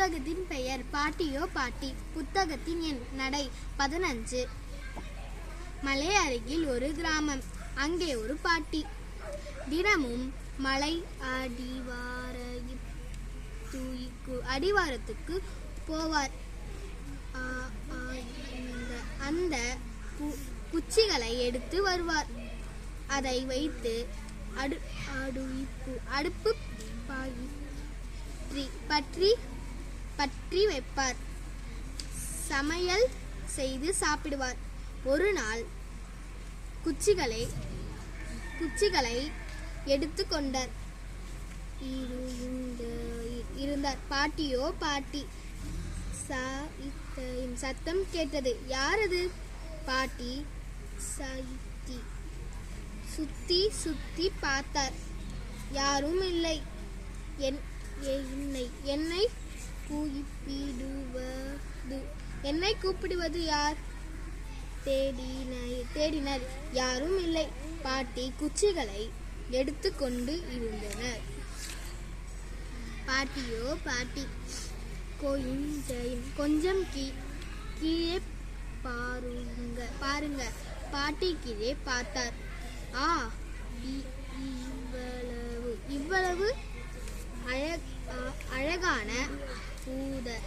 புத்தகத்தின் பெயர் பாட்டியோ பாட்டி. புத்தகத்தின் எண் நடை பதினஞ்சு. மலை அருகில் ஒரு கிராமம். அங்கே ஒரு பாட்டி. தினமும் மலை அடிவார தூய்க்கு அடிவாரத்துக்கு போவார். அந்த குச்சிகளை எடுத்து வருவார். அதை வைத்து அடு அடுப்பு அடுப்பு பற்றி பற்றி வைப்பார். சமையல் செய்து சாப்பிடுவார். ஒரு நாள் குச்சிகளை குச்சிகளை எடுத்து கொண்டார். இருந்தார். பாட்டியோ பாட்டி. சத்தம் கேட்டது. யாரது பாட்டி. சாயித்தி சுத்தி சுத்தி பார்த்தார். யாரும் இல்லை. என் என்னை என்னை கூப்பிடுவது என்னை கூப்பிடுவது யார்? தேடினார் தேடினர். யாரும் இல்லை. பாட்டி குச்சிகளை எடுத்துக்கொண்டு இருந்தனர். பாட்டியோ பாட்டி கொஞ்சம் கொஞ்சம் கீ கீழே பாருங்க பாருங்க. பாட்டி கீழே பார்த்தார். ஆ இவ்வளவு இவ்வளவு அழ- அழகான ஊத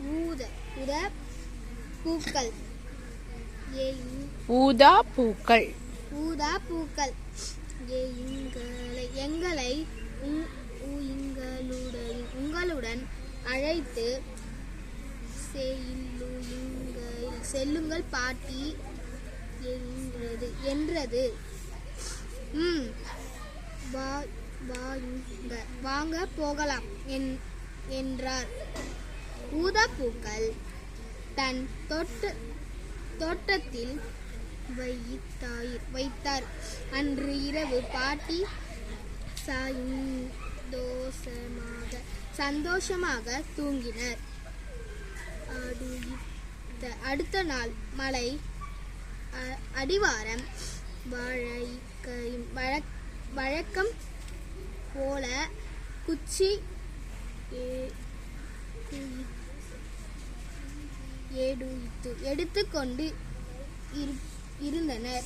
ஊத உத பூக்கள். ஊதா பூக்கள். ஊதா பூக்கள். எங்களை எங்களை உங்- உங்களுடன் உங்களுடன் அழைத்து செல்லுங்கள் செல்லுங்கள் பாட்டி என்றது என்றது. ம் வாங்க போகலாம். என் என்றார். ஊதாப்பூக்கள் தன் தோட்ட தோட்டத்தில் வைத்தாய் வைத்தார். அன்று இரவு பாட்டி சந்தோஷமாக சந்தோஷமாக தூங்கினர். அடுத்த அடுத்த நாள் மலை அ- அடிவாரம் வழக்கையும் வழக்கம் போல குச்சி ஏ- எடுத்து எடுத்துக்கொண்டு இருந்தனர்.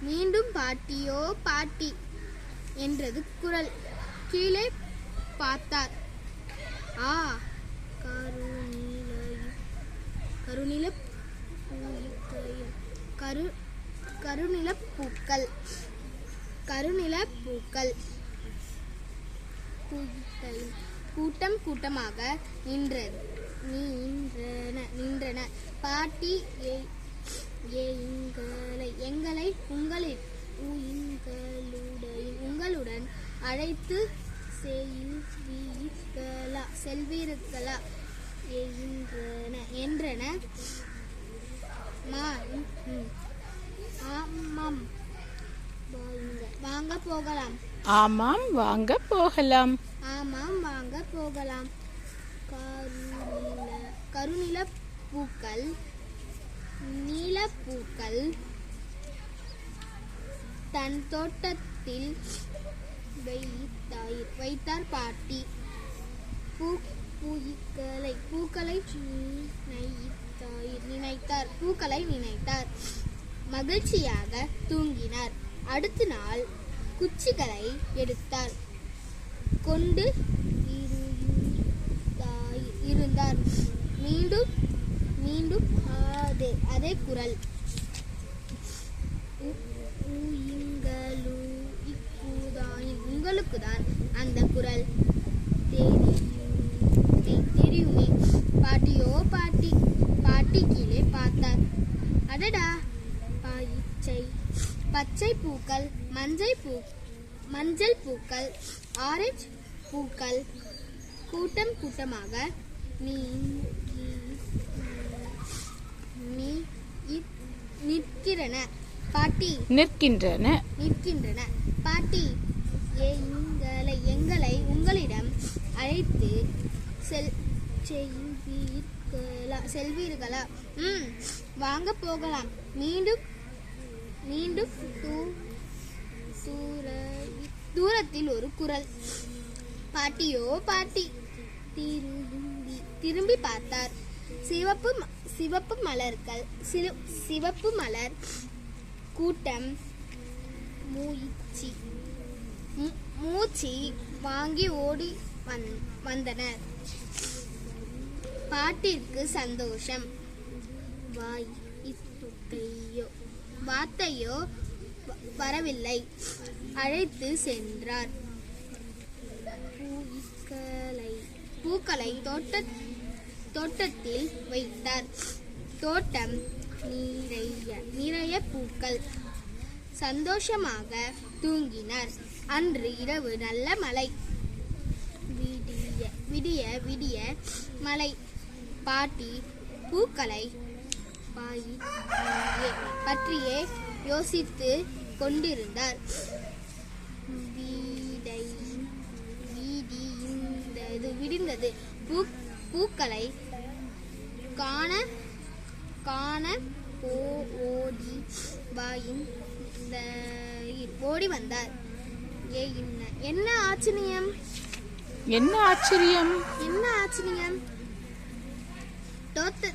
மீண்டும் பாட்டியோ பாட்டி என்றது குரல். கீழே பார்த்தார். ஆ கருநில கருநில கரு கருநில பூக்கள் கருநில பூக்கள். பூக்கள் கூட்டம் கூட்டமாக நின்றது நின்றன நின்றன. பாட்டி ஏ- எங்களை எங்களை உங்களின் உங்களுடைய உங்களுடன் அழைத்து செல்வீர்களா செல்வீர்களா என்றன. என்றன மா ஆமாம். வாங்க போகலாம். ஆமாம் வாங்க போகலாம். ஆமாம் வாங்க போகலாம். கருநில கருநில பூக்கள் நீலப்பூக்கள் தன் தோட்டத்தில் வைத்தாய் வைத்தார் பாட்டி. பூ பூக்களை பூக்களை நினைத்தாய் நினைத்தார் பூக்களை நினைத்தார். மகிழ்ச்சியாக தூங்கினார். அடுத்த நாள் குச்சிகளை எடுத்தார். கொண்டு இருந்தார். மீண்டும் மீண்டும் அதே அதே குரல். உ- உங்களுக்கு தான் அந்த குரல். தெரியுமே தெரியுமே. பாட்டியோ பாட்டி பாட்டி கீழே பார்த்தார். அடடா பச்சை பச்சை பூக்கள் மஞ்சள் பூ மஞ்சள் பூக்கள் ஆரஞ்சு பூக்கள் கூட்டம் கூட்டமாக நீ நிற்கிறன பாட்டி. நிற்கின்றன. நிற்கின்றன. பாட்டி எங்களை எங்களை உங்களிடம் அழைத்து செல் செல்வீர்களா செல்வீர்களா? ம் வாங்க போகலாம். மீண்டும் மீண்டும் தூ- தூர தூரத்தில் ஒரு குரல். பாட்டியோ பாட்டி. திரும்பி திரும்பி பார்த்தார். சிவப்பு ம- சிவப்பு மலர்கள் சிறு சிவப்பு மலர் கூட்டம் மூச்சி மூ- மூச்சி வாங்கி ஓடி வந் வந்தனர். பாட்டிற்கு சந்தோஷம். வாய் வார்த்தையோ வ- வரவில்லை. அழைத்து சென்றார். பூக்களை பூக்களை தோட்ட தோட்டத்தில் வைத்தார். தோட்டம் நிறைய நிறைய பூக்கள் சந்தோஷமாக தூங்கினார். அன்று இரவு நல்ல மழை. விடிய விடிய விடிய மழை. பாட்டி பூக்களை பாய் பற்றியே யோசித்து கொண்டிருந்தார். வீடை வீடிந்தது விடிந்தது. பூ பூக்களை காண காண போ ஓடி வாயின் ஓடி வந்தார். ஏ என்ன என்ன ஆச்சரியம்? என்ன ஆச்சரியம்? என்ன ஆச்சரியம்? தோட்ட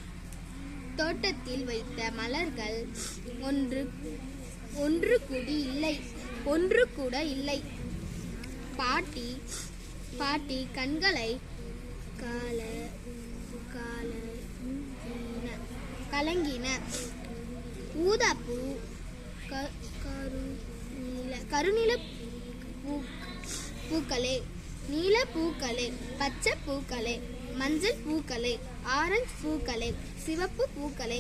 தோட்டத்தில் வைத்த மலர்கள் ஒன்று ஒன்று கூடி இல்லை. ஒன்று கூட இல்லை. பாட்டி பாட்டி கண்களை கால கால கலங்கின. ஊதாப்பூ க கருநில பூ பூக்களே. நீல பூக்களே பச்சை பூக்களே. மஞ்சள் பூக்களே ஆரஞ்சு பூக்களே சிவப்பு பூக்களே.